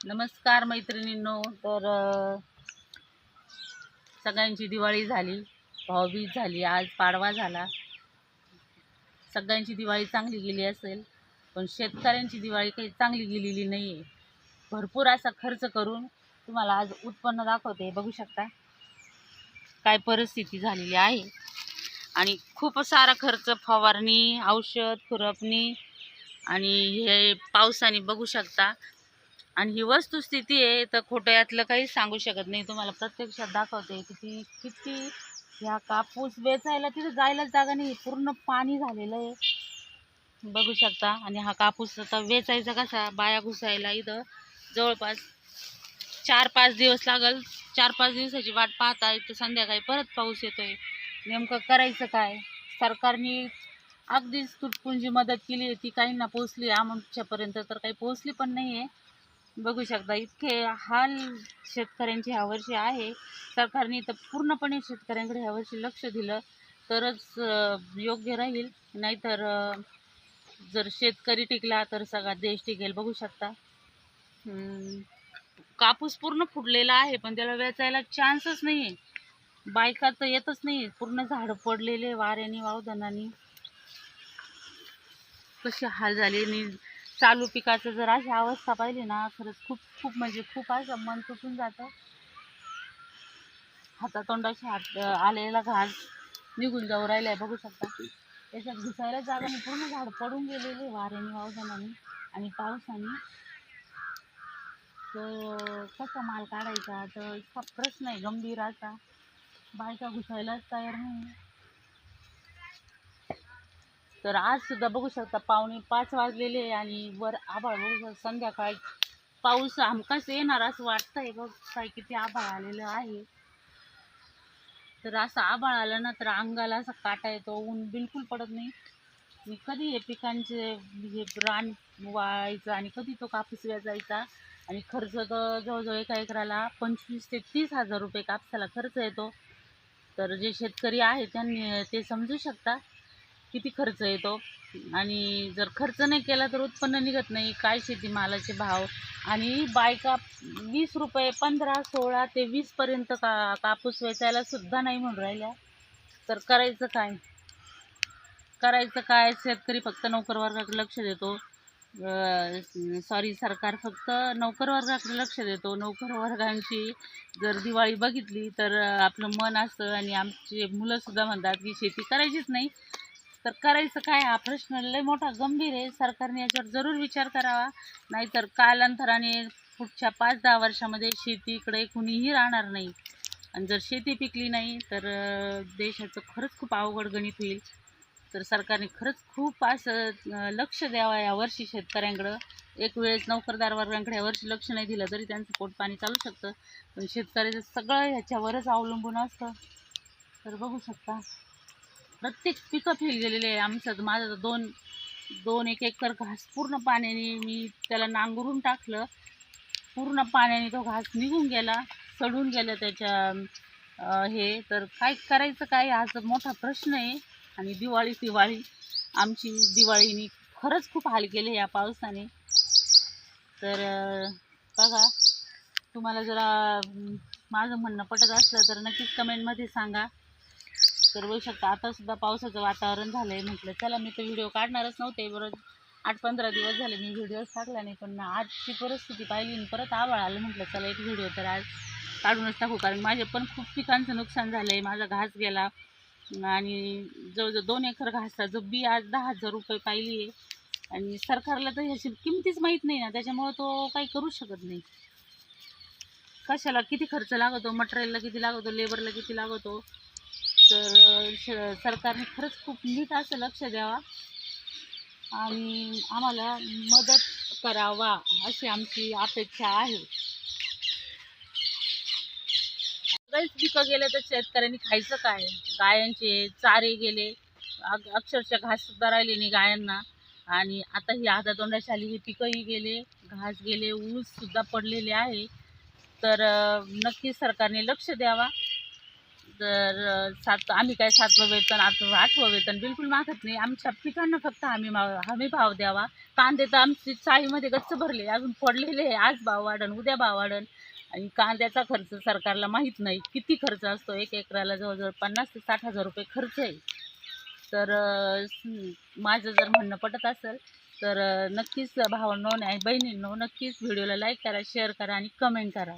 नमस्कार मैत्रिणींनो. तर सगळ्यांची दिवाळी झाली. भाऊबीज झाली. आज पाडवा झाला. सगळ्यांची दिवाळी चांगली गेली असेल पण शेतकऱ्यांची दिवाळी काही चांगली गेलेली नाही आहे भरपूर असा खर्च करून तुम्हाला आज उत्पन्न दाखवते. बघू शकता. काय परिस्थिती झालेली आहे. आणि खूप सारा खर्च फवारणी औषध खुरपणी आणि हे पावसाने बघू शकता. आणि ही वस्तुस्थिती आहे तर खोटं यातलं काहीच सांगू शकत नाही. तुम्हाला प्रत्यक्षात दाखवते किती किती ह्या कापूस वेचायला तिथं जायलाच जागा नाही. पूर्ण पाणी झालेलं आहे. बघू शकता. आणि हा कापूस आता वेचायचा कसा? बाया घुसायला इथं जवळपास चार पाच दिवस लागल. चार पाच दिवसाची वाट पाहता इथं संध्याकाळी परत पाऊस येतोय. नेमकं करायचं काय? सरकारने अगदीच तुटपुंजी मदत केली होती ती काहींना पोचली आमच्यापर्यंत तर काही पोचली पण नाही आहे बघू शकता इतके हाल शेतकऱ्यांची ह्यावर्षी आहे. सरकारने तर पूर्णपणे शेतकऱ्यांकडे ह्यावर्षी लक्ष दिलं तरच योग्य राहील. नाहीतर जर शेतकरी टिकला तर सगळा देश टिकेल. बघू शकता. कापूस पूर्ण फुटलेला आहे पण त्याला वेचायला चान्सच नाही आहे बायका तर येतच नाही पूर्ण झाडं पडलेले वाऱ्याने वावदानाने कशी हाल झाले आणि चालू पिकाचं जर अशी अवस्था पाहिली ना खरंच खूप खूप म्हणजे खूप असं मन तुटून जातं. हातातोंडाशी हात आलेला घास निघून जाऊ राहिलाय बघू शकता. त्याच्यात घुसायला जागा नाही पूर्ण झाड पडून गेलेले वाऱ्याने वावदानाने आणि पावसाने. तर कसा माल काढायचा? तर इतका प्रश्न आहे गंभीर असा. बायका घुसायलाच तयार नाही. तर आज सुद्धा बघू शकता पावणे पाच वाजलेले आणि वर आभाळ बघू शकता. संध्याकाळी पाऊस आमकाच येणार असं वाटतंय बघ काय किती आभाळ आलेलं आहे. तर असं आभाळ आलं ना तर अंगाला असा काटा येतो ऊन बिलकुल पडत नाही. मी कधी हे पिकांचे हे रान वाळायचं आणि कधी तो कापूस वेचायचा आणि खर्च तर जवळजवळ एका एकराला पंचवीस ते तीस हजार रुपये कापसाला खर्च येतो. तर जे शेतकरी आहे त्यांनी ते समजू शकता. किती खर्च येतो? आणि जर खर्च नाही केला तर उत्पन्न निघत नाही. काय शेतीमालाचे भाव? आणि बायका वीस रुपये पंधरा सोळा ते वीसपर्यंत का कापूस वेचायला सुद्धा नाही म्हणून राहिल्या. तर करायचं काय? करायचं काय? शेतकरी फक्त नोकर वर्गाकडे लक्ष देतो. सॉरी सरकार फक्त नोकर वर्गाकडे लक्ष देतो. नोकर वर्गांची जर दिवाळी बघितली तर आपलं मन असतं आणि आमचे मुलंसुद्धा म्हणतात की शेती करायचीच नाही. तर करायचं काय? हा प्रश्न लय मोठा गंभीर आहे. सरकारने याच्यावर जरूर विचार करावा. नाहीतर कालांतराने पुढच्या पाच दहा वर्षामध्ये शेतीकडे कुणीही राहणार नाही. आणि जर शेती पिकली नाही तर देशाचं खरंच खूप अवघड गणित होईल. तर सरकारने खरंच खूप असं लक्ष द्यावं यावर्षी शेतकऱ्यांकडं. एक वेळेस नोकरदार वर्गांकडे यावर्षी लक्ष नाही दिलं तरी त्यांचं पोट पाणी चालू शकतं. पण शेतकऱ्याचं सगळं ह्याच्यावरच अवलंबून असतं. तर बघू शकता. प्रत्येक पिकं फेल गेलेले आहे. आमचं तर माझं तर दोन दोन एक एकर घास पूर्ण पाण्याने मी त्याला नांगरून टाकलं. पूर्ण पाण्याने तो घास निघून गेला सडून गेलं त्याच्या हे. तर काय करायचं काय हा मोठा प्रश्न आहे. आणि दिवाळी दिवाळी. आमची दिवाळीने खरंच खूप हाल केले या पावसाने. तर बघा. तुम्हाला जरा माझं म्हणणं पटत असलं तर नक्कीच कमेंटमध्ये सांगा. तर बघू शकता. आता सुद्धा पावसाचं वातावरण झालं आहे म्हटलं चला मी तर व्हिडिओ काढणारच नव्हते. बरोबर आठ पंधरा दिवस झाले मी व्हिडिओच टाकला नाही पण आजची परिस्थिती पाहिली आणि परत आवाळ आलं म्हटलं चला एक व्हिडिओ तर आज काढूनच टाकू. कारण माझे पण खूप पिकांचं नुकसान झालं आहे माझा घास गेला आणि जवळजवळ दोन एकर घासाचं बी आज दहा हजार रुपये पाहिली आहे. आणि सरकारला तर ह्याची किमतीच माहीत नाही ना त्याच्यामुळं तो काही करूच शकत नाही. कशाला किती खर्च लागतो? मटेरियलला किती लागतो? लेबरला किती लागतो? तर श सरकारने खरंच खूप नीट असं लक्ष द्यावा. आणि आम्हाला मदत करावा अशी आमची अपेक्षा आहे. सगळेच पिकं गेले तर शेतकऱ्यांनी खायचं काय? गायांचे चारे गेले. अक्षरशः घास सुद्धा राहिले नाही गायांना. आणि आता ही हातातोंडाशी आली हे पिकंही गेले घास गेले ऊस सुद्धा पडलेले आहे. तर नक्की सरकारने लक्ष द्यावा. तर सात आम्ही काय सातवं वेतन आठ आठवं वेतन बिलकुल मागत नाही. आमच्या पिकांना फक्त हमी भाव हमी भाव द्यावा. कांदे तर आमची चाळीमध्ये गच्च भरले. अजून पडलेले आहे. आज भाव वाढन उद्या भाव वाढन. आणि कांद्याचा खर्च सरकारला माहीत नाही. किती खर्च असतो? एक एकराला जवळजवळ पन्नास ते साठ हजार रुपये खर्च आहे. तर माझं जर म्हणणं पटत असेल तर नक्कीच भावांनो आणि बहिणींनो नक्कीच व्हिडिओला लाईक करा शेअर करा आणि कमेंट करा.